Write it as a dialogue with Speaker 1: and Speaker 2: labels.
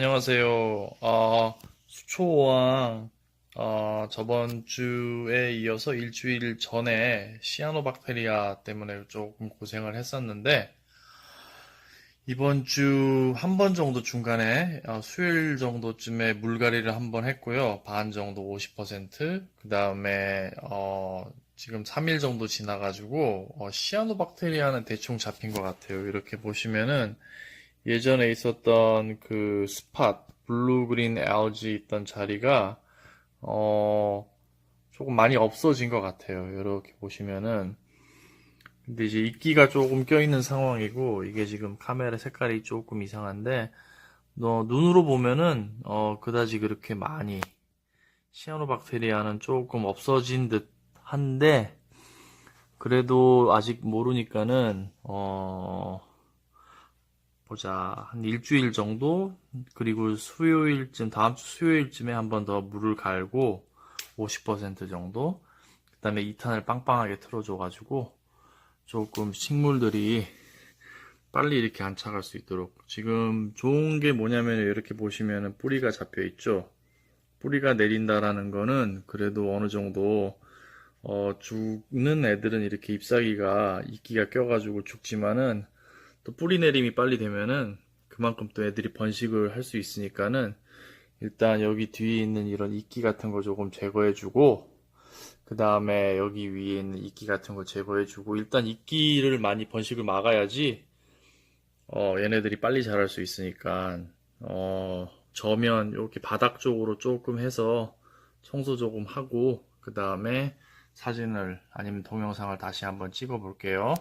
Speaker 1: 안녕하세요. 어, 수초왕, 어, 저번 주에 이어서 일주일 전에 시아노박테리아 때문에 조금 고생을 했었는데, 이번 주 한 번 정도 중간에, 어, 수요일 정도쯤에 물갈이를 한 번 했고요. 반 정도 50%, 그 다음에, 어, 지금 3일 정도 지나가지고, 어, 시아노박테리아는 대충 잡힌 것 같아요. 이렇게 보시면은, 예전에 있었던 그 스팟, 블루 그린 알지 있던 자리가, 어, 조금 많이 없어진 것 같아요. 이렇게 보시면은. 근데 이제 이끼가 조금 껴있는 상황이고, 이게 지금 카메라 색깔이 조금 이상한데, 너 눈으로 보면은, 어, 그다지 그렇게 많이, 시아노박테리아는 조금 없어진 듯 한데, 그래도 아직 모르니까는, 어, 보자. 한 일주일 정도? 그리고 수요일쯤, 다음 주 수요일쯤에 한 번 더 물을 갈고, 50% 정도? 그 다음에 2탄을 빵빵하게 틀어줘가지고, 조금 식물들이 빨리 이렇게 안착할 수 있도록. 지금 좋은 게 뭐냐면, 이렇게 보시면은 뿌리가 잡혀 있죠? 뿌리가 내린다라는 거는 그래도 어느 정도, 어, 죽는 애들은 이렇게 잎사귀가, 이끼가 껴가지고 죽지만은, 또 뿌리 내림이 빨리 되면은 그만큼 또 애들이 번식을 할 수 있으니까는 일단 여기 뒤에 있는 이런 이끼 같은 거 조금 제거해주고 그 다음에 여기 위에 있는 이끼 같은 거 제거해주고 일단 이끼를 많이 번식을 막아야지 어 얘네들이 빨리 자랄 수 있으니까 어 저면 이렇게 바닥 쪽으로 조금 해서 청소 조금 하고 그 다음에 사진을 아니면 동영상을 다시 한번 찍어 볼게요.